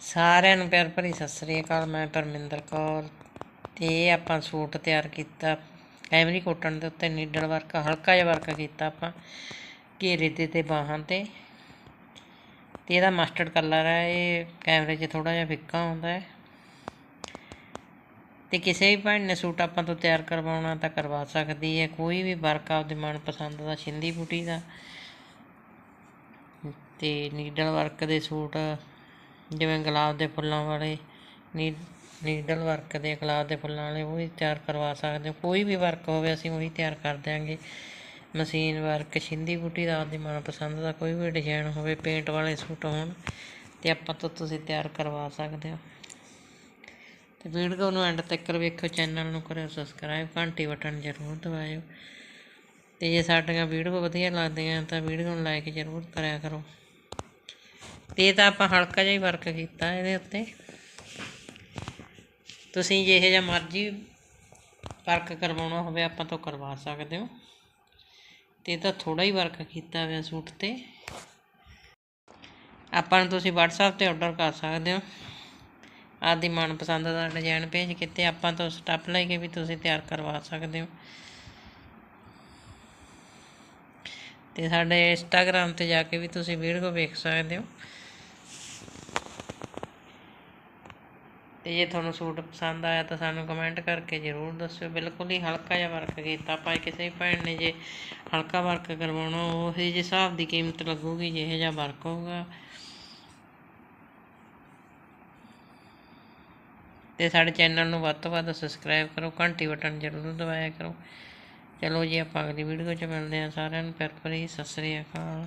ਸਾਰਿਆਂ ਨੂੰ ਪਿਆਰ ਭਰੀ ਸਤਿ ਸ੍ਰੀ ਅਕਾਲ, ਮੈਂ ਪਰਮਿੰਦਰ ਕੌਰ ਤੇ ਇਹ ਆਪਾਂ ਸੂਟ ਤਿਆਰ ਕੀਤਾ। ਐਮਰੀ ਕੋਟਨ ਦੇ ਉੱਤੇ ਨੀਡਲ ਵਰਕ, ਹਲਕਾ ਜਿਹਾ ਵਰਕ ਕੀਤਾ ਆਪਾਂ, ਘੇਰੇ ਤੇ ਤੇ ਬਾਹਾਂ ਤੇ। ਤੇ ਇਹਦਾ ਮਸਟਰਡ ਕਲਰ ਹੈ, ਇਹ ਕੈਮਰੇ 'ਚ ਥੋੜਾ ਜਿਹਾ ਫਿੱਕਾ ਹੁੰਦਾ ਹੈ। ਤੇ ਕਿਸੇ ਵੀ ਭੈਣ ਨੇ ਸੂਟ ਆਪਾਂ ਤੋਂ ਤਿਆਰ ਕਰਵਾਉਣਾ ਤਾਂ ਕਰਵਾ ਸਕਦੀ ਹੈ। ਕੋਈ ਵੀ ਵਰਕ ਆਪਦੇ ਮਨਪਸੰਦ ਦਾ, ਛਿੰਦੀ ਬੂਟੀ ਦਾ। ਤੇ ਨੀਡਲ ਵਰਕ ਦੇ ਸੂਟ ਜਿਵੇਂ ਗੁਲਾਬ ਦੇ ਫੁੱਲਾਂ ਵਾਲੇ ਨੀ ਨੀਡਲ ਵਰਕ ਦੇ ਗੁਲਾਬ ਦੇ ਫੁੱਲਾਂ ਵਾਲੇ, ਉਹ ਵੀ ਤਿਆਰ ਕਰਵਾ ਸਕਦੇ ਹੋ। ਕੋਈ ਵੀ ਵਰਕ ਹੋਵੇ, ਅਸੀਂ ਉਹੀ ਤਿਆਰ ਕਰ ਦਿਆਂਗੇ। ਮਸ਼ੀਨ ਵਰਕ ਛਿੰਦੀ ਬੂਟੀ ਦਾ ਆਪਦੀ ਮਨਪਸੰਦ ਦਾ ਕੋਈ ਵੀ ਡਿਜ਼ਾਈਨ ਹੋਵੇ, ਪੇਂਟ ਵਾਲੇ ਸੂਟ ਹੋਣ, ਤੇ ਆਪਾਂ ਤੋਂ ਤੁਸੀਂ ਤਿਆਰ ਕਰਵਾ ਸਕਦੇ ਹੋ। ਤੇ ਵੀਡੀਓ ਨੂੰ ਐਂਡ ਤੱਕ ਵੇਖੋ ਚੈਨਲ ਨੂੰ ਕਰਿਓ ਸਬਸਕ੍ਰਾਈਬ ਘੰਟੀ ਬਟਨ ਜ਼ਰੂਰ ਦਬਾਇਓ। ਤੇ ਜੇ ਸਾਡੀਆਂ ਵੀਡੀਓ ਵਧੀਆ ਲੱਗਦੀਆਂ ਤਾਂ ਵੀਡੀਓ ਨੂੰ ਲਾਈਕ ਜ਼ਰੂਰ ਕਰਿਆ ਕਰੋ। ਇਹ ਤਾਂ ਆਪਾਂ ਹਲਕਾ ਜਿਹਾ ਹੀ ਵਰਕ ਕੀਤਾ ਇਹਦੇ ਉੱਤੇ। ਤੁਸੀਂ ਜਿਹੇ ਜਿਹਾ ਮਰਜ਼ੀ ਵਰਕ ਕਰਵਾਉਣਾ ਹੋਵੇ, ਆਪਾਂ ਤੋਂ ਕਰਵਾ ਸਕਦੇ ਹੋ। ਤੇ ਇਹ ਤਾਂ ਥੋੜਾ ਹੀ ਵਰਕ ਕੀਤਾ ਹੋਇਆ ਸੂਟ ਤੇ। ਆਪਾਂ ਨੂੰ ਤੁਸੀਂ WhatsApp ਤੇ ਆਰਡਰ ਕਰ ਸਕਦੇ ਹੋ। ਆਪਦੀ ਮਨਪਸੰਦ ਦਾ ਡਿਜ਼ਾਈਨ ਭੇਜ ਕੇ ਤੇ ਆਪਾਂ ਤੋਂ ਸਟੱਪ ਲੈ ਕੇ ਵੀ ਤੁਸੀਂ ਤਿਆਰ ਕਰਵਾ ਸਕਦੇ ਹੋ। ਤੇ ਸਾਡੇ ਇੰਸਟਾਗ੍ਰam ਤੇ ਜਾ ਕੇ ਵੀ ਤੁਸੀਂ ਵੀਡੀਓ ਵੇਖ ਸਕਦੇ ਹੋ। ਤੇ ਜੇ ਤੁਹਾਨੂੰ ਸੂਟ ਪਸੰਦ ਆਇਆ ਤਾਂ ਸਾਨੂੰ ਕਮੈਂਟ ਕਰਕੇ ਜ਼ਰੂਰ ਦੱਸਿਓ। ਬਿਲਕੁਲ ਹੀ ਹਲਕਾ ਜਿਹਾ ਵਰਕ ਕੀਤਾ ਆਪਾਂ ਕਿਸੇ ਵੀ ਭੈਣ ਨੇ ਜੇ ਹਲਕਾ ਵਰਕ ਕਰਵਾਉਣਾ, ਉਹ ਜਿਹੇ ਹਿਸਾਬ ਦੀ ਕੀਮਤ ਲੱਗੂਗੀ, ਜਿਹੇ ਜਿਹਾ ਵਰਕ ਹੋਊਗਾ। ਤੇ ਸਾਡੇ ਚੈਨਲ ਨੂੰ ਵੱਧ ਤੋਂ ਵੱਧ ਸਬਸਕ੍ਰਾਈਬ ਕਰੋ, ਘੰਟੀ ਬਟਨ ਜ਼ਰੂਰ ਦਬਾਇਆ ਕਰੋ। ਚਲੋ ਜੀ, ਆਪਾਂ ਅਗਲੀ ਵੀਡੀਓ 'ਚ ਮਿਲਦੇ ਹਾਂ ਸਾਰਿਆਂ ਨੂੰ। ਪਿਆਰ ਭਰੀ ਸਤਿ ਸ੍ਰੀ ਅਕਾਲ।